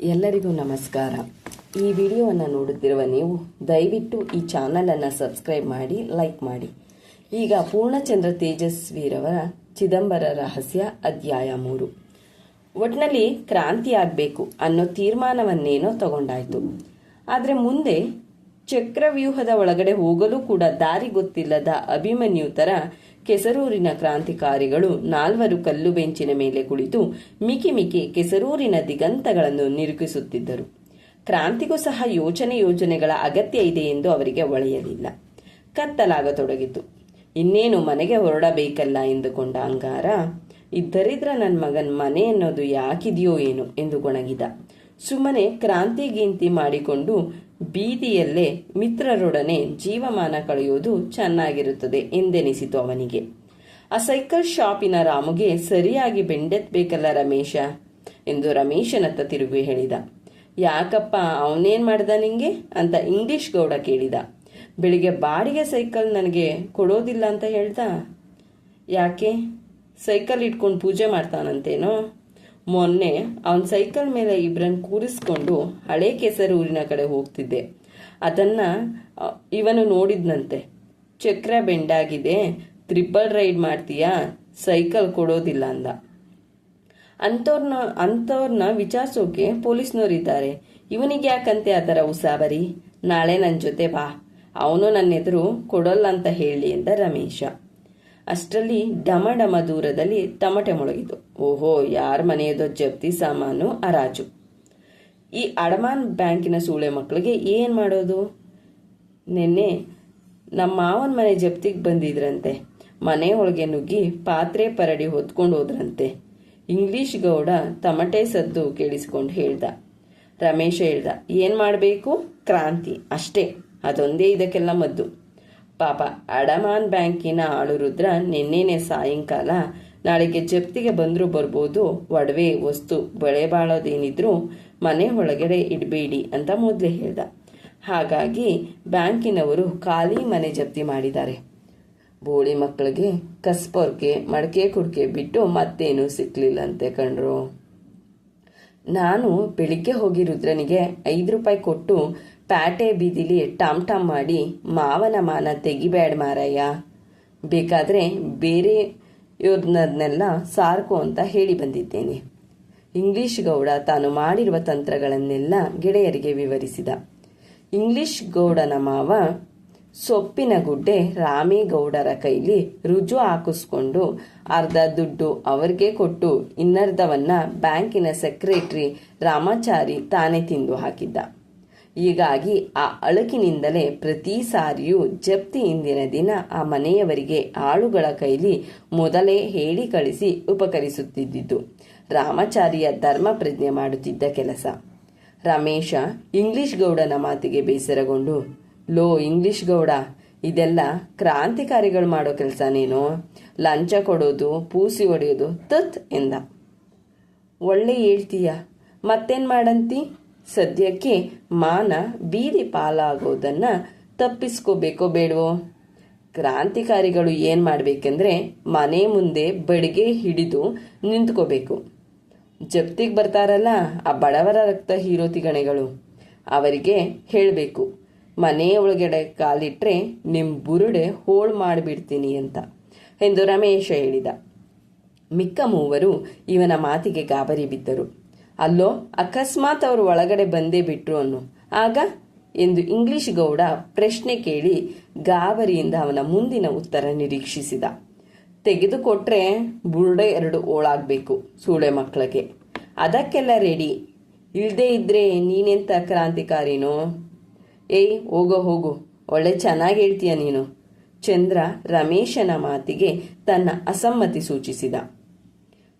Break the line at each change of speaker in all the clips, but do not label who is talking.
ಎಲ್ಲರಿಗೂ ನಮಸ್ಕಾರ. ಈ ವಿಡಿಯೋವನ್ನು ನೋಡುತ್ತಿರುವ ನೀವು, ದಯವಿಟ್ಟು ಈ ಚಾನಲನ್ನು ಸಬ್ಸ್ಕ್ರೈಬ್ ಮಾಡಿ, ಲೈಕ್ ಮಾಡಿ. ಈಗ ಪೂರ್ಣಚಂದ್ರ ತೇಜಸ್ವಿರವರ ಚಿದಂಬರ ರಹಸ್ಯ ಅಧ್ಯಾಯ ಮೂರು. ಒಟ್ನಲ್ಲಿ ಕ್ರಾಂತಿ ಆಗಬೇಕು ಅನ್ನೋ ತೀರ್ಮಾನವನ್ನೇನೋ ತಗೊಂಡಾಯಿತು. ಆದರೆ ಮುಂದೆ ಚಕ್ರವ್ಯೂಹದ ಒಳಗಡೆ ಹೋಗಲು ಕೂಡ ದಾರಿ ಗೊತ್ತಿಲ್ಲದ ಅಭಿಮನ್ಯು ತರ ಕೆಸರೂರಿನ ಕ್ರಾಂತಿಕಾರಿಗಳು ನಾಲ್ವರು ಕಲ್ಲು ಬೆಂಚಿನ ಮೇಲೆ ಕುಳಿತು ಮಿಕಿ ಮಿಕಿ ಕೆಸರೂರಿನ ದಿಗಂತಗಳನ್ನು ನಿರೂಪಿಸುತ್ತಿದ್ದರು. ಕ್ರಾಂತಿಗೂ ಸಹ ಯೋಚನೆ ಯೋಜನೆಗಳ ಅಗತ್ಯ ಇದೆ ಎಂದು ಅವರಿಗೆ ಒಳೆಯಲಿಲ್ಲ. ಕತ್ತಲಾಗತೊಡಗಿತು. ಇನ್ನೇನು ಮನೆಗೆ ಹೊರಡಬೇಕಲ್ಲ ಎಂದುಕೊಂಡ ಅಂಗಾರ ಇದ್ದರಿದ್ರ ನನ್ನ ಮಗನ್ ಮನೆ ಅನ್ನೋದು ಯಾಕಿದೆಯೋ ಏನು ಎಂದು ಗೊಣಗಿದ. ಸುಮ್ಮನೆ ಕ್ರಾಂತಿ ಗೀಂತಿ ಮಾಡಿಕೊಂಡು ಬೀದಿಯಲ್ಲೇ ಮಿತ್ರರೊಡನೆ ಜೀವಮಾನ ಕಳೆಯುವುದು ಚೆನ್ನಾಗಿರುತ್ತದೆ ಎಂದೆನಿಸಿತು ಅವನಿಗೆ. ಆ ಸೈಕಲ್ ಶಾಪಿನ ರಾಮುಗೆ ಸರಿಯಾಗಿ ಬೆಂಡೆತ್ಬೇಕಲ್ಲ ರಮೇಶ ಎಂದು ರಮೇಶನತ್ತ ತಿರುಗಿ ಹೇಳಿದ. ಯಾಕಪ್ಪ, ಅವನೇನ್ ಮಾಡ್ದ ನಿಂಗೆ? ಅಂತ ಇಂಗ್ಲಿಷ್ ಗೌಡ ಕೇಳಿದ. ಬೆಳಿಗ್ಗೆ ಬಾಡಿಗೆ ಸೈಕಲ್ ನನಗೆ ಕೊಡೋದಿಲ್ಲ ಅಂತ ಹೇಳ್ದ. ಯಾಕೆ? ಸೈಕಲ್ ಇಟ್ಕೊಂಡು ಪೂಜೆ ಮಾಡ್ತಾನಂತೇನೋ? ಮೊನ್ನೆ ಅವನ ಸೈಕಲ್ ಮೇಲೆ ಇಬ್ಬರನ್ನ ಕೂರಿಸ್ಕೊಂಡು ಹಳೆ ಊರಿನ ಕಡೆ ಹೋಗ್ತಿದ್ದೆ. ಅದನ್ನ ಇವನು ನೋಡಿದ್ನಂತೆ. ಚಕ್ರ ಬೆಂಡಾಗಿದೆ, ತ್ರಿಬಲ್ ರೈಡ್ ಮಾಡ್ತೀಯಾ, ಸೈಕಲ್ ಕೊಡೋದಿಲ್ಲ ಅಂದ. ಅಂಥವ್ರನ್ನ ಅಂಥವ್ರನ್ನ ವಿಚಾರಿಸೋಕೆ ಪೊಲೀಸ್ನವರಿದ್ದಾರೆ. ಇವನಿಗೆ ಯಾಕಂತೆ ಆ ಉಸಾಬರಿ? ನಾಳೆ ನನ್ನ ಜೊತೆ ಬಾ. ಅವನು ನನ್ನ ಎದುರು ಕೊಡೋಲ್ಲ ಅಂತ ಹೇಳಿ ಎಂದ ರಮೇಶ. ಅಷ್ಟರಲ್ಲಿ ಡಮ ಡಮ ದೂರದಲ್ಲಿ ತಮಟೆ ಮೊಳಗಿತು. ಓಹೋ, ಯಾರ ಮನೆಯದೋ ಜಪ್ತಿ ಸಾಮಾನು ಹರಾಜು ಈ ಅಡಮಾನ್ ಬ್ಯಾಂಕಿನ ಸೂಳೆ ಮಕ್ಕಳಿಗೆ ಏನು ಮಾಡೋದು? ನಿನ್ನೆ ನಮ್ಮ ಮಾವನ ಮನೆ ಜಪ್ತಿಗೆ ಬಂದಿದ್ರಂತೆ. ಮನೆ ಒಳಗೆ ನುಗ್ಗಿ ಪಾತ್ರೆ ಪರಡಿ ಹೊತ್ಕೊಂಡು ಹೋದ್ರಂತೆ. ಇಂಗ್ಲಿಷ್ ಗೌಡ ತಮಟೆ ಸದ್ದು ಕೇಳಿಸ್ಕೊಂಡು ಹೇಳ್ದ. ರಮೇಶ ಹೇಳ್ದ, ಏನು ಮಾಡಬೇಕು? ಕ್ರಾಂತಿ. ಅಷ್ಟೇ. ಅದೊಂದೇ ಇದಕ್ಕೆಲ್ಲ ಮದ್ದು. ಪಾಪ ಅಡಮಾನ್ ಬ್ಯಾಂಕಿನ ಆಳು ರುದ್ರ ನಿನ್ನೆನೆ ಸಾಯಂಕಾಲ ನಾಳೆಗೆ ಜಪ್ತಿಗೆ ಬಂದರೂ ಬರ್ಬೋದು, ಒಡವೆ, ವಸ್ತು, ಬೆಳೆ ಬಾಳೋದೇನಿದ್ರು ಮನೆ ಒಳಗಡೆ ಇಡಬೇಡಿ ಅಂತ ಮೊದಲೇ ಹೇಳ್ದ. ಹಾಗಾಗಿ ಬ್ಯಾಂಕಿನವರು ಖಾಲಿ ಮನೆ ಜಪ್ತಿ ಮಾಡಿದ್ದಾರೆ. ಬೋಳಿ ಮಕ್ಕಳಿಗೆ ಕಸ್ಪೋರ್ಗೆ ಮಡಕೆ ಕುಡ್ಕೆ ಬಿಟ್ಟು ಮತ್ತೇನು ಸಿಕ್ಕಲಿಲ್ಲಂತೆ ಕಣ್ರು. ನಾನು ಬೆಳಿಗ್ಗೆ ಹೋಗಿ ರುದ್ರನಿಗೆ ಐದು ರೂಪಾಯಿ ಕೊಟ್ಟು ಪ್ಯಾಟೆ ಬೀದಿಲಿ ಟಾಮ್ ಟಾಮ್ ಮಾಡಿ ಮಾವನ ಮಾನ ತೆಗಿಬೇಡ ಮಾರಯ್ಯ. ಬೇಕಾದ್ರೆ ಬೇರೆ ಇವ್ರನ್ನೆಲ್ಲ ಸಾರ್ಕು ಅಂತ ಹೇಳಿ ಬಂದಿದ್ದೇನೆ. ಇಂಗ್ಲಿಷ್ ಗೌಡ ತಾನು ಮಾಡಿರುವ ತಂತ್ರಗಳನ್ನೆಲ್ಲ ಗೆಳೆಯರಿಗೆ ವಿವರಿಸಿದ. ಇಂಗ್ಲಿಷ್ ಗೌಡನ ಮಾವ ಸೊಪ್ಪಿನ ಗುಡ್ಡೆ ರಾಮೇಗೌಡರ ಕೈಲಿ ರುಜು ಹಾಕಿಸ್ಕೊಂಡು ಅರ್ಧ ದುಡ್ಡು ಅವರಿಗೆ ಕೊಟ್ಟು ಇನ್ನರ್ಧವನ್ನ ಬ್ಯಾಂಕಿನ ಸೆಕ್ರೆಟರಿ ರಾಮಾಚಾರಿ ತಾನೇ ತಿಂದು ಹಾಕಿದ್ದ. ಹೀಗಾಗಿ ಆ ಅಳುಕಿನಿಂದಲೇ ಪ್ರತಿ ಸಾರಿಯೂ ಜಪ್ತಿ ಇಂದಿನ ದಿನ ಆ ಮನೆಯವರಿಗೆ ಆಳುಗಳ ಕೈಲಿ ಮೊದಲೇ ಹೇಳಿ ಕಳಿಸಿ ಉಪಕರಿಸುತ್ತಿದ್ದಿದ್ದು. ರಾಮಾಚಾರಿಯ ಧರ್ಮ ಪ್ರಜ್ಞೆ ಮಾಡುತ್ತಿದ್ದ ಕೆಲಸ. ರಮೇಶ ಇಂಗ್ಲಿಷ್ ಗೌಡನ ಮಾತಿಗೆ ಬೇಸರಗೊಂಡು, ಲೋ ಇಂಗ್ಲಿಷ್ ಗೌಡ, ಇದೆಲ್ಲ ಕ್ರಾಂತಿಕಾರಿಗಳು ಮಾಡೋ ಕೆಲಸ ನೀನು ಲಂಚ ಕೊಡೋದು, ಪೂಸಿ ಹೊಡೆಯೋದು, ತತ್ ಎಂದ. ಒಳ್ಳೆ ಹೇಳ್ತೀಯ, ಮತ್ತೇನ್ ಮಾಡಂತಿ? ಸದ್ಯಕ್ಕೆ ಮಾನ ಬೀದಿ ಪಾಲಾಗೋದನ್ನ ತಪ್ಪಿಸ್ಕೋಬೇಕೋ ಬೇಡವೋ? ಕ್ರಾಂತಿಕಾರಿಗಳು ಏನ್ ಮಾಡ್ಬೇಕೆಂದ್ರೆ ಮನೆ ಮುಂದೆ ಬಡಿಗೆ ಹಿಡಿದು ನಿಂತ್ಕೋಬೇಕು. ಜಪ್ತಿಗೆ ಬರ್ತಾರಲ್ಲ ಆ ಬಡವರ ರಕ್ತ ಹೀರೋತಿಗಣೆಗಳು ಅವರಿಗೆ ಹೇಳಬೇಕು, ಮನೆ ಒಳಗಡೆ ಕಾಲಿಟ್ರೆ ನಿಮ್ಮ ಬುರುಡೆ ಹೋಳು ಮಾಡಿಬಿಡ್ತೀನಿ ಅಂತ ಎಂದು ರಮೇಶ ಹೇಳಿದ. ಮಿಕ್ಕ ಮೂವರು ಇವನ ಮಾತಿಗೆ ಗಾಬರಿ ಬಿದ್ದರು. ಅಲ್ಲೋ, ಅಕಸ್ಮಾತ್ ಅವರು ಒಳಗಡೆ ಬಂದೇ ಬಿಟ್ರು ಅನ್ನು. ಆಗ ಎಂದು ಇಂಗ್ಲಿಷ್ ಗೌಡ ಪ್ರಶ್ನೆ ಕೇಳಿ ಗಾಬರಿಯಿಂದ ಅವನ ಮುಂದಿನ ಉತ್ತರ ನಿರೀಕ್ಷಿಸಿದ. ತೆಗೆದುಕೊಟ್ರೆ ಬುರುಡೆ ಎರಡು ಓಳಾಗಬೇಕು ಸೂಳೆ ಮಕ್ಕಳಿಗೆ. ಅದಕ್ಕೆಲ್ಲ ರೆಡಿ ಇಲ್ಲದೇ ಇದ್ರೆ ನೀನೆಂತ ಕ್ರಾಂತಿಕಾರಿನೋ? ಏಯ್, ಹೋಗೋ, ಹೋಗು. ಒಳ್ಳೆ ಚೆನ್ನಾಗಿ ಹೇಳ್ತೀಯ ನೀನು. ಚಂದ್ರ ರಮೇಶನ ಮಾತಿಗೆ ತನ್ನ ಅಸಮ್ಮತಿ ಸೂಚಿಸಿದ.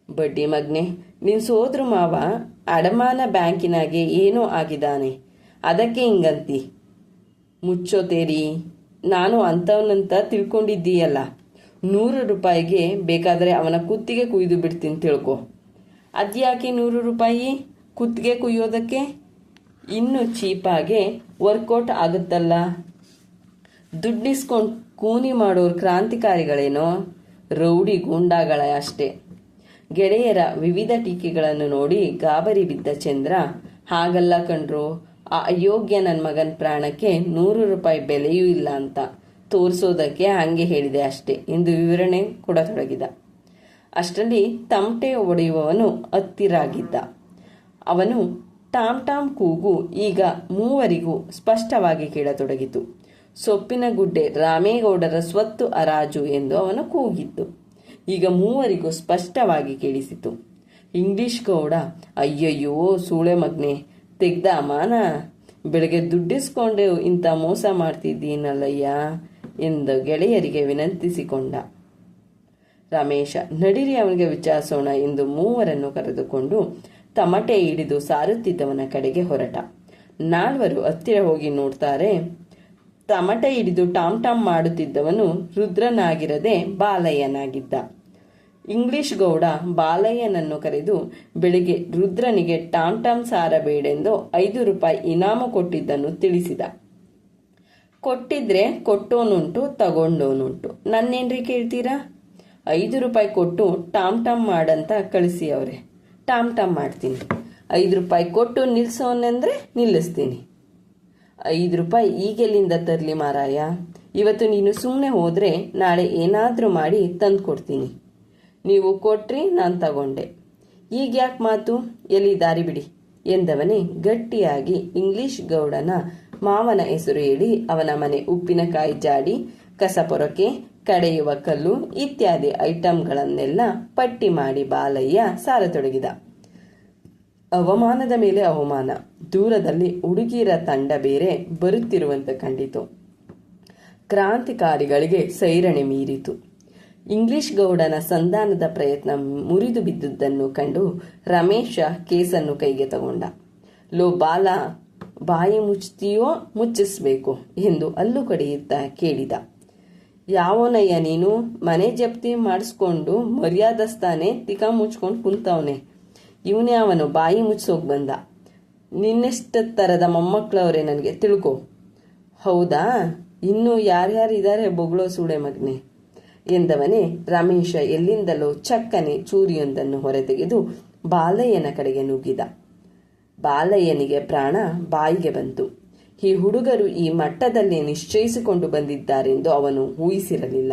ಬಡ್ಡಿ ಮಗ್ನೆ, ನಿನ್ ಸೋದ್ರ ಮಾವ ಅಡಮಾನ ಬ್ಯಾಂಕಿನಾಗೆ ಏನೋ ಆಗಿದ್ದಾನೆ, ಅದಕ್ಕೆ ಹಿಂಗಂತಿ. ಮುಚ್ಚೋತೇರಿ ನಾನು ಅಂತವನಂತ ತಿಳ್ಕೊಂಡಿದ್ದೀಯಲ್ಲ, ನೂರು ರೂಪಾಯಿಗೆ ಬೇಕಾದರೆ ಅವನ ಕುತ್ತಿಗೆ ಕುಯ್ದು ಬಿಡ್ತೀನಿ ತಿಳ್ಕೊ. ಅದ್ಯಾಕೆ ನೂರು ರೂಪಾಯಿ ಕುತ್ತಿಗೆ ಕುಯ್ಯೋದಕ್ಕೆ? ಇನ್ನು ಚೀಪಾಗೆ ವರ್ಕೌಟ್ ಆಗುತ್ತಲ್ಲ. ದುಡ್ಡಿಸ್ಕೊಂಡು ಕೂನಿ ಮಾಡೋರು ಕ್ರಾಂತಿಕಾರಿಗಳೇನೋ, ರೌಡಿ ಗೂಂಡಾಗಳ ಅಷ್ಟೇ. ಗೆಳೆಯರ ವಿವಿಧ ಟೀಕೆಗಳನ್ನು ನೋಡಿ ಗಾಬರಿ ಬಿದ್ದ ಚಂದ್ರ, ಹಾಗಲ್ಲ ಕಣ್ರು, ಆ ಅಯೋಗ್ಯ ನನ್ನ ಮಗನ ಪ್ರಾಣಕ್ಕೆ ನೂರು ರೂಪಾಯಿ ಬೆಲೆಯೂ ಇಲ್ಲ ಅಂತ ತೋರಿಸೋದಕ್ಕೆ ಹಂಗೆ ಹೇಳಿದೆ ಅಷ್ಟೇ ಎಂದು ವಿವರಣೆ ಕೊಡತೊಡಗಿದ. ಅಷ್ಟರಲ್ಲಿ ತಮಟೆ ಒಡೆಯುವವನು ಹತ್ತಿರಾಗಿದ್ದ. ಅವನು, ಟಾಮ್ ಟಾಮ್ ಕೂಗು, ಈಗ ಮೂವರಿಗೂ ಸ್ಪಷ್ಟವಾಗಿ ಕೇಳತೊಡಗಿತು. ಸೊಪ್ಪಿನ ಗುಡ್ಡೆ ರಾಮೇಗೌಡರ ಸ್ವತ್ತು ಹರಾಜು ಎಂದು ಅವನು ಕೂಗಿದ್ದು. ಈಗ ಮೂವರಿಗೂ ಸ್ಪಷ್ಟವಾಗಿ ಕೇಳಿಸಿತು. ಇಂಗ್ಲಿಷ್ ಗೌಡ, ಅಯ್ಯಯ್ಯೋ, ಸೂಳೆ ಮಗ್ನೆ, ತೆಗ್ದ ಮಾನ? ಬೆಳಗ್ಗೆ ದುಡ್ಡಿಸ್ಕೊಂಡು ಇಂಥ ಮೋಸ ಮಾಡ್ತಿದ್ದೀನಲ್ಲಯ್ಯ? ಎಂದು ಗೆಳೆಯರಿಗೆ ವಿನಂತಿಸಿಕೊಂಡ. ರಮೇಶ, ನಡಿರಿ ಅವನಿಗೆ ವಿಚಾರಿಸೋಣ ಎಂದು ಮೂವರನ್ನು ಕರೆದುಕೊಂಡು ತಮಟೆ ಹಿಡಿದು ಸಾರುತ್ತಿದ್ದವನ ಕಡೆಗೆ ಹೊರಟ. ನಾಲ್ವರು ಹತ್ತಿರ ಹೋಗಿ ನೋಡ್ತಾರೆ, ತಮಟೆ ಹಿಡಿದು ಟಾಮ್ ಟಾಮ್ ಮಾಡುತ್ತಿದ್ದವನು ರುದ್ರನಾಗಿರದೆ ಬಾಲಯ್ಯನಾಗಿದ್ದ. ಇಂಗ್ಲಿಷ್ ಗೌಡ ಬಾಲಯ್ಯನನ್ನು ಕರೆದು ಬೆಳಿಗ್ಗೆ ರುದ್ರನಿಗೆ ಟಾಮ್ ಟಾಮ್ ಸಾರಬೇಡೆಂದು ಐದು ರೂಪಾಯಿ ಇನಾಮ ಕೊಟ್ಟಿದ್ದನ್ನು ತಿಳಿಸಿದ. ಕೊಟ್ಟಿದ್ರೆ ಕೊಟ್ಟೋನುಂಟು, ತಗೊಂಡೋನುಂಟು. ನನ್ನೇನ್ರಿ ಕೇಳ್ತೀರಾ? ಐದು ರೂಪಾಯಿ ಕೊಟ್ಟು ಟಾಮ್ ಟಾಮ್ ಮಾಡಂತ ಕಳಿಸಿ ಅವ್ರೆ ಟಾಮ್ ಟಾಮ್ ಮಾಡ್ತೀನಿ. ಐದು ರೂಪಾಯಿ ಕೊಟ್ಟು ನಿಲ್ಸೋನೆಂದ್ರೆ ನಿಲ್ಲಿಸ್ತೀನಿ. ಐದು ರೂಪಾಯಿ ಈಗೆಲ್ಲಿಂದ ತರಲಿ ಮಾರಾಯ? ಇವತ್ತು ನೀನು ಸುಮ್ಮನೆ ಹೋದ್ರೆ ನಾಳೆ ಏನಾದರೂ ಮಾಡಿ ತಂದು ಕೊಡ್ತೀನಿ ನೀವು ಕೊಟ್ರಿ ನಾನು ತಗೊಂಡೆ. ಈಗ ಯಾಕೆ ಮಾತು? ಎಲ್ಲಿ ದಾರಿ ಬಿಡಿ, ಎಂದವನೇ ಗಟ್ಟಿಯಾಗಿ ಇಂಗ್ಲಿಷ್ ಗೌಡನ ಮಾವನ ಹೆಸರು ಹೇಳಿ ಅವನ ಮನೆ ಉಪ್ಪಿನಕಾಯಿ ಜಾಡಿ, ಕಸಪೊರಕೆ, ಕಡೆಯುವ ಕಲ್ಲು ಇತ್ಯಾದಿ ಐಟಂಗಳನ್ನೆಲ್ಲ ಪಟ್ಟಿ ಮಾಡಿ ಬಾಲಯ್ಯ ಸಾರತೊಡಗಿದ. ಅವಮಾನದ ಮೇಲೆ ಅವಮಾನ, ದೂರದಲ್ಲಿ ಹುಡುಗಿರ ತಂಡ ಬೇರೆ ಬರುತ್ತಿರುವಂತೆ ಕಂಡಿತು. ಕ್ರಾಂತಿಕಾರಿಗಳಿಗೆ ಸೈರಣೆ ಮೀರಿತು. ಇಂಗ್ಲಿಷ್ ಗೌಡನ ಸಂಧಾನದ ಪ್ರಯತ್ನ ಮುರಿದು ಬಿದ್ದುದನ್ನು ಕಂಡು ರಮೇಶ ಕೇಸನ್ನು ಕೈಗೆ ತಗೊಂಡ. ಲೋ ಬಾಲ, ಬಾಯಿ ಮುಚ್ತೀಯೋ ಮುಚ್ಚಿಸ್ಬೇಕು ಎಂದು ಅಲ್ಲು ಕಡೆಯುತ್ತಾ ಕೇಳಿದ. ಯಾವನಯ್ಯ ನೀನು? ಮನೆ ಜಪ್ತಿ ಮಾಡಿಸ್ಕೊಂಡು ಮರ್ಯಾದಸ್ತಾನೆ ತಿಕ ಮುಚ್ಕೊಂಡು ಕುಂತವನೆ. ಇವನೇ ಅವನು ಬಾಯಿ ಮುಚ್ಚೋಗ್ ಬಂದ. ನಿನ್ನೆಷ್ಟ ಮೊಮ್ಮಕ್ಕಳವ್ರೆ ನನಗೆ ತಿಳ್ಕೊ. ಹೌದಾ? ಇನ್ನು ಯಾರ್ಯಾರಿದ್ದಾರೆ ಬೊಗಳೋ ಸೂಳೆ ಮಗನೆ. ಎಂದವನೇ ರಮೇಶ ಎಲ್ಲಿಂದಲೋ ಚಕ್ಕನೆ ಚೂರಿಯೊಂದನ್ನು ಹೊರತೆಗೆದು ಬಾಲಯ್ಯನ ಕಡೆಗೆ ನುಗ್ಗಿದ. ಬಾಲಯ್ಯನಿಗೆ ಪ್ರಾಣ ಬಾಯಿಗೆ ಬಂತು. ಈ ಹುಡುಗರು ಈ ಮಟ್ಟದಲ್ಲಿ ನಿಶ್ಚಯಿಸಿಕೊಂಡು ಬಂದಿದ್ದಾರೆಂದು ಅವನು ಊಹಿಸಿರಲಿಲ್ಲ.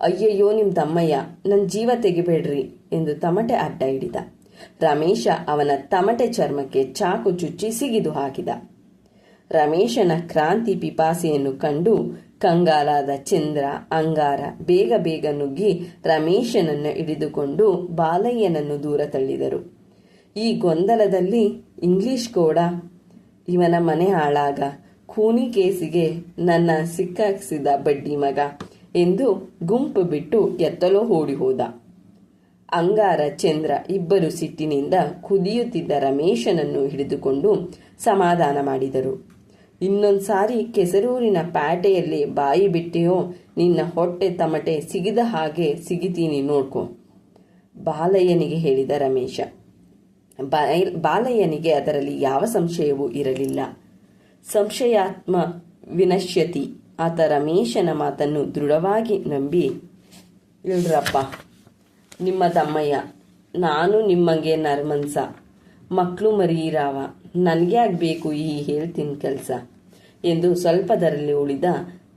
ಅಯ್ಯಯ್ಯೋ ನಿಮ್ ತಮ್ಮಯ್ಯ ನನ್ನ ಜೀವ ತೆಗಿಬೇಡ್ರಿ ಎಂದು ತಮಟೆ ಅಡ್ಡ ಹಿಡಿದ. ರಮೇಶ ಅವನ ತಮಟೆ ಚರ್ಮಕ್ಕೆ ಚಾಕು ಚುಚ್ಚಿ ಸಿಗಿದು ಹಾಕಿದ. ರಮೇಶನ ಕ್ರಾಂತಿ ಪಿಪಾಸೆಯನ್ನು ಕಂಡು ಕಂಗಾಲಾದ ಚಂದ್ರ, ಅಂಗಾರ ಬೇಗ ಬೇಗ ನುಗ್ಗಿ ರಮೇಶನನ್ನು ಹಿಡಿದುಕೊಂಡು ಬಾಲಯ್ಯನನ್ನು ದೂರ ತಳ್ಳಿದರು. ಈ ಗೊಂದಲದಲ್ಲಿ ಇಂಗ್ಲಿಷ್ ಕೋಡ, ಇವನ ಮನೆ ಹಾಳಾಗ, ಖೂನಿ ಕೇಸಿಗೆ ನನ್ನ ಸಿಕ್ಕಾಕ್ಸಿದ ಬಡ್ಡಿ ಮಗ ಎಂದು ಗುಂಪು ಬಿಟ್ಟು ಎತ್ತಲೋ ಓಡಿ ಹೋದ. ಅಂಗಾರ, ಚಂದ್ರ ಇಬ್ಬರು ಸಿಟ್ಟಿನಿಂದ ಕುದಿಯುತ್ತಿದ್ದ ರಮೇಶನನ್ನು ಹಿಡಿದುಕೊಂಡು ಸಮಾಧಾನ ಮಾಡಿದರು. ಇನ್ನೊಂದು ಸಾರಿ ಕೆಸರೂರಿನ ಪ್ಯಾಟೆಯಲ್ಲಿ ಬಾಯಿ ಬಿಟ್ಟೆಯೋ, ನಿನ್ನ ಹೊಟ್ಟೆ ತಮಟೆ ಸಿಗಿದ ಹಾಗೆ ಸಿಗಿತೀನಿ ನೋಡ್ಕೊ. ಬಾಲಯ್ಯನಿಗೆ ಹೇಳಿದ ರಮೇಶ. ಬಾಲಯ್ಯನಿಗೆ ಅದರಲ್ಲಿ ಯಾವ ಸಂಶಯವೂ ಇರಲಿಲ್ಲ. ಸಂಶಯಾತ್ಮ ವಿನಶ್ಯತಿ. ಆತ ರಮೇಶನ ಮಾತನ್ನು ದೃಢವಾಗಿ ನಂಬಿ, ಇಳ್ರಪ್ಪ, ನಿಮ್ಮ ತಮ್ಮಯ್ಯ, ನಾನು ನಿಮ್ಮಂಗೆ ನರ್ಮನ್ಸ. ಮಕ್ಕಳು ಮರೀರಾವ ನನಗೆ ಆಗಬೇಕು ಈ ಹೇಳ್ತೀನಿ ಕೆಲಸ. ಎಂದು ಸ್ವಲ್ಪದರಲ್ಲಿ ಉಳಿದ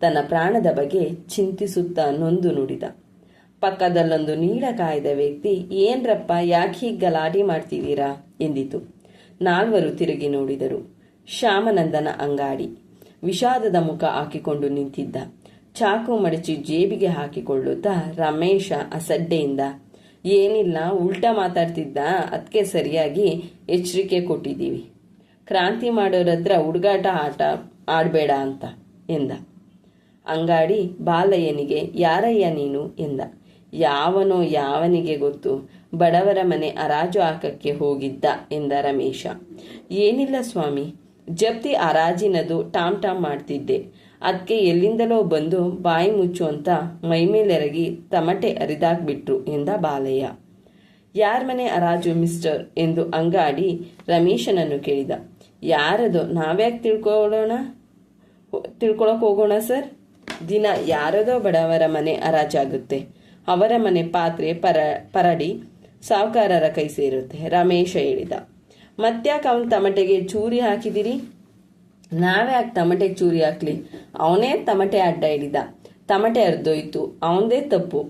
ತನ್ನ ಪ್ರಾಣದ ಬಗ್ಗೆ ಚಿಂತಿಸುತ್ತಾ ನೊಂದು ನುಡಿದ. ಪಕ್ಕದಲ್ಲೊಂದು ನೀಡ ಕಾಯ್ದ ವ್ಯಕ್ತಿ, ಏನ್ರಪ್ಪ, ಯಾಕೆ ಹೀಗೆ ಗಲಾಟೆ ಮಾಡ್ತಿದ್ದೀರಾ? ಎಂದಿತು. ನಾಲ್ವರು ತಿರುಗಿ ನೋಡಿದರು. ಶ್ಯಾಮನಂದನ ಅಂಗಾಡಿ. ವಿಷಾದದ ಮುಖ ಹಾಕಿಕೊಂಡು ನಿಂತಿದ್ದ. ಚಾಕು ಮಡಚಿ ಜೇಬಿಗೆ ಹಾಕಿಕೊಳ್ಳುತ್ತಾ ರಮೇಶ ಅಸಡ್ಡೆಯಿಂದ, ಏನಿಲ್ಲ, ಉಲ್ಟಾ ಮಾತಾಡ್ತಿದ್ದ ಅದಕ್ಕೆ ಸರಿಯಾಗಿ ಎಚ್ಚರಿಕೆ ಕೊಟ್ಟಿದ್ದೀವಿ. ಕ್ರಾಂತಿ ಮಾಡೋರತ್ರ ಹುಡುಗಾಟ, ಆಟ ಆಡಬೇಡ ಅಂತ ಎಂದ. ಅಂಗಾಡಿ ಬಾಲಯ್ಯನಿಗೆ, ಯಾರಯ್ಯ ನೀನು ಎಂದ. ಯಾವನೋ ಯಾವನಿಗೆ ಗೊತ್ತು? ಬಡವರ ಮನೆ ಹರಾಜು ಹಾಕಕ್ಕೆ ಹೋಗಿದ್ದ ಎಂದ ರಮೇಶ. ಏನಿಲ್ಲ ಸ್ವಾಮಿ, ಜಪ್ತಿ ಹರಾಜಿನದು ಟಾಮ್ ಟಾಮ್ ಮಾಡ್ತಿದ್ದೆ. ಅದಕ್ಕೆ ಎಲ್ಲಿಂದಲೋ ಬಂದು ಬಾಯಿ ಮುಚ್ಚು ಅಂತ ಮೈಮೇಲೆರಗಿ ತಮಟೆ ಅರಿದಾಕ್ಬಿಟ್ರು ಎಂದ ಬಾಲಯ್ಯ. ಯಾರ ಮನೆ ಅರಾಜು ಮಿಸ್ಟರ್? ಎಂದು ಅಂಗಾಡಿ ರಮೇಶನನ್ನು ಕೇಳಿದ. ಯಾರದು? ನಾವ್ಯಾಕೆ ತಿಳ್ಕೊಳ್ಳೋಣ? ತಿಳ್ಕೊಳಕ್ ಹೋಗೋಣ ಸರ್. ದಿನ ಯಾರದೋ ಬಡವರ ಮನೆ ಹರಾಜಾಗುತ್ತೆ. ಅವರ ಮನೆ ಪಾತ್ರೆ ಪರ, ಪರಡಿ ಸಾವುಕಾರರ ಕೈ ಸೇರುತ್ತೆ. ರಮೇಶ ಹೇಳಿದ. ಮತ್ತ್ಯಾಕೆ ಅವನ ತಮಟೆಗೆ ಚೂರಿ ಹಾಕಿದಿರಿ? ನಾವ್ಯಾಕೆ ತಮಟೆಗೆ ಚೂರಿ ಹಾಕ್ಲಿ? ಅವನೇ ತಮಟೆ ಅಡ್ಡ ಹಿಡಿದ. ತಮಟೆ ಅರ್ಧೋಯ್ತು ಅವನದೇ ತಪ್ಪು.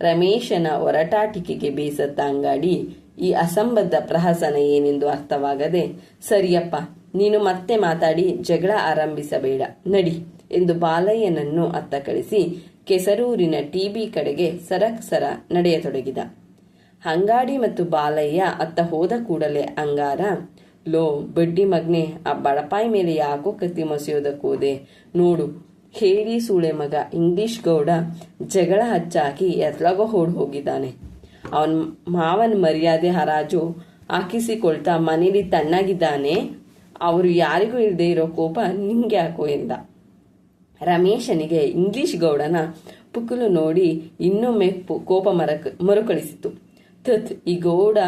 ರಮೇಶನ ಒರಟಾಟಿಕೆಗೆ ಬೇಸತ್ತ ಅಂಗಾಡಿ ಈ ಅಸಂಬದ್ಧ ಪ್ರಹಸನ ಏನೆಂದು ಅರ್ಥವಾಗದೆ, ಸರಿಯಪ್ಪ ನೀನು ಮತ್ತೆ ಮಾತಾಡಿ, ಜಗಳ ಆರಂಭಿಸಬೇಡ. ನಡಿ ಎಂದು ಬಾಲಯ್ಯನನ್ನು ಅತ್ತ ಕಳಿಸಿ ಕೆಸರೂರಿನ ಟಿಬಿ ಕಡೆಗೆ ಸರಕ್ ಸರ ನಡೆಯತೊಡಗಿದ. ಹಂಗಾಡಿ ಮತ್ತು ಬಾಲಯ್ಯ ಅತ್ತ ಹೋದ ಕೂಡಲೇ ಅಂಗಾರ, ಲೋ, ಬಡ್ಡಿ ಮಗ್ನೆ, ಆ ಬಡಪಾಯಿ ಮೇಲೆ ಯಾಕೋ ಕತ್ತಿ ಮಸಿಯೋದಕ್ಕೋದೆ ನೋಡು ಹೇಳಿ ಸೂಳೆ ಮಗ ಇಂಗ್ಲಿಷ್ ಗೌಡ ಜಗಳ ಹಚ್ಚಾಕಿ ಎತ್ಲಾಗೋ ಓಡ್ ಹೋಗಿದ್ದಾನೆ. ಅವನ್ ಮಾವನ ಮರ್ಯಾದೆ ಹರಾಜು ಹಾಕಿಸಿಕೊಳ್ತಾ ಮನೇಲಿ ತಣ್ಣಗಿದ್ದಾನೆ. ಅವರು ಯಾರಿಗೂ ಇಲ್ಲದೆ ಇರೋ ಕೋಪ ನಿಂಗೆ ಯಾಕೋ ಎಂದ. ರಮೇಶನಿಗೆ ಇಂಗ್ಲಿಷ್ ಗೌಡನ ಪುಕ್ಕಲು ನೋಡಿ ಇನ್ನೊಮ್ಮೆ ಕೋಪ ಮರಕ, ಮರುಕಳಿಸಿತು. ತತ್ ಈ ಗೌಡ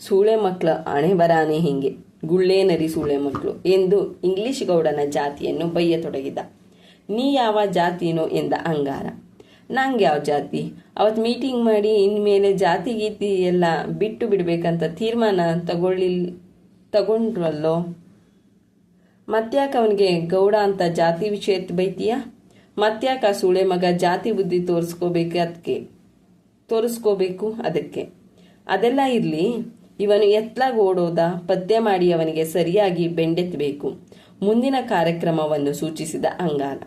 ಸೂಳೆ ಮಕ್ಕಳ ಹಣೆ ಬರಾನೆ ಹಿಂಗೆ. ಗುಳ್ಳೇನರಿ ಸೂಳೆ ಮಕ್ಕಳು ಎಂದು ಇಂಗ್ಲಿಷ್ ಗೌಡನ ಜಾತಿಯನ್ನು ಬಯ್ಯತೊಡಗಿದ ನೀ ಯಾವ ಜಾತಿನೋ ಎಂದ ಅಂಗಾರ. ನಂಗೆ ಯಾವ ಜಾತಿ? ಅವತ್ತು ಮೀಟಿಂಗ್ ಮಾಡಿ ಇನ್ಮೇಲೆ ಜಾತಿ ಗೀತಿ ಎಲ್ಲ ಬಿಟ್ಟು ಬಿಡಬೇಕಂತ ತೀರ್ಮಾನ ತಗೊಳ್ಳಿಲ್, ತಗೊಂಡ್ರಲ್ಲೋ? ಮತ್ತ್ಯಾಕ ಅವನಿಗೆ ಗೌಡ ಅಂತ ಜಾತಿ ವಿಷಯ ಬೈತೀಯ? ಮತ್ತ್ಯಾಕ ಸೂಳೆ ಮಗ ಜಾತಿ ಬುದ್ಧಿ ತೋರಿಸ್ಕೋಬೇಕು ಅದಕ್ಕೆ ತೋರಿಸ್ಕೋಬೇಕು ಅದಕ್ಕೆ. ಅದೆಲ್ಲ ಇರಲಿ, ಇವನು ಎತ್ತಲಾಗ ಓಡೋದ, ಪದ್ಯ ಮಾಡಿ ಅವನಿಗೆ ಸರಿಯಾಗಿ ಬೆಂಡೆತ್ತಬೇಕು ಮುಂದಿನ ಕಾರ್ಯಕ್ರಮವನ್ನು ಸೂಚಿಸಿದ ಅಂಗಾಲ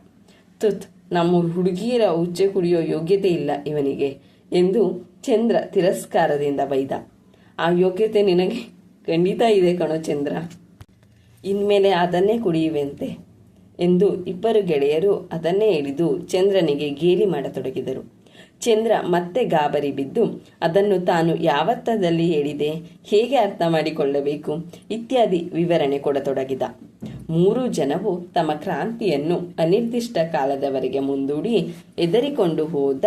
ತುತ್, ನಮ್ಮ ಹುಡುಗಿಯರ ಉಚ್ಚೆ ಕುಡಿಯೋ ಯೋಗ್ಯತೆ ಇಲ್ಲ ಇವನಿಗೆ ಎಂದು ಚಂದ್ರ ತಿರಸ್ಕಾರದಿಂದ ಬೈದ. ಆ ಯೋಗ್ಯತೆ ನಿನಗೆ ಖಂಡಿತ ಇದೆ ಕಣೋ ಚಂದ್ರ. ಇನ್ಮೇಲೆ ಅದನ್ನೇ ಕುಡಿಯುವಂತೆ ಎಂದು ಇಬ್ಬರು ಗೆಳೆಯರು ಅದನ್ನೇ ಹಿಡಿದು ಚಂದ್ರನಿಗೆ ಗೇಲಿ ಮಾಡತೊಡಗಿದರು. ಚಂದ್ರ ಮತ್ತೆ ಗಾಬರಿ ಬಿದ್ದು, ಅದನ್ನು ತಾನು ಯಾವತ್ತದಲ್ಲಿ ಹೇಳಿದೆ? ಹೇಗೆ ಅರ್ಥ ಮಾಡಿಕೊಳ್ಳಬೇಕು? ಇತ್ಯಾದಿ ವಿವರಣೆ ಕೊಡತೊಡಗಿದ. ಮೂರು ಜನವು ತಮ್ಮ ಕ್ರಾಂತಿಯನ್ನು ಅನಿರ್ದಿಷ್ಟ ಕಾಲದವರೆಗೆ ಮುಂದೂಡಿ ಎದರಿಕೊಂಡು ಹೋದ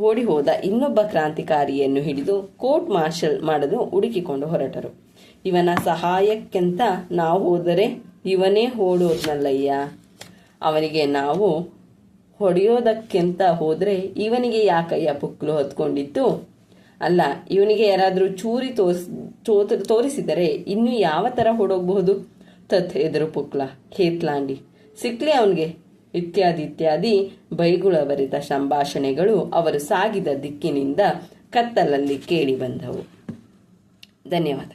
ಓಡಿ ಹೋದ ಇನ್ನೊಬ್ಬ ಕ್ರಾಂತಿಕಾರಿಯನ್ನು ಹಿಡಿದು ಕೋರ್ಟ್ ಮಾರ್ಷಲ್ ಮಾಡಲು ಹುಡುಕಿಕೊಂಡು ಹೊರಟರು. ಇವನ ಸಹಾಯಕ್ಕೆಂತ ನಾವು ಹೋದರೆ ಇವನೇ ಓಡೋದ್ನಲ್ಲಯ್ಯ ಅವನಿಗೆ ನಾವು ಹೊಡೆಯೋದಕ್ಕೆಂತ ಹೋದರೆ ಇವನಿಗೆ ಯಾಕಯ್ಯ ಪುಕ್ಲು ಹೊತ್ಕೊಂಡಿತ್ತು ಅಲ್ಲ, ಇವನಿಗೆ ಯಾರಾದರೂ ಚೂರಿ ತೋರಿಸ್ ತೋರಿಸಿದರೆ ಇನ್ನು ಯಾವ ಥರ ಹೊಡೋಗಬಹುದು? ತತ್ ಎದುರು ಪುಕ್ಲ ಖೇತ್ಲಾಂಡಿ ಸಿಕ್ಲಿ ಅವನಿಗೆ? ಇತ್ಯಾದಿ ಇತ್ಯಾದಿ ಬೈಗುಳವರಿದ ಸಂಭಾಷಣೆಗಳು ಅವರು ಸಾಗಿದ ದಿಕ್ಕಿನಿಂದ ಕತ್ತಲಲ್ಲಿ ಕೇಳಿ ಬಂದವು. ಧನ್ಯವಾದ.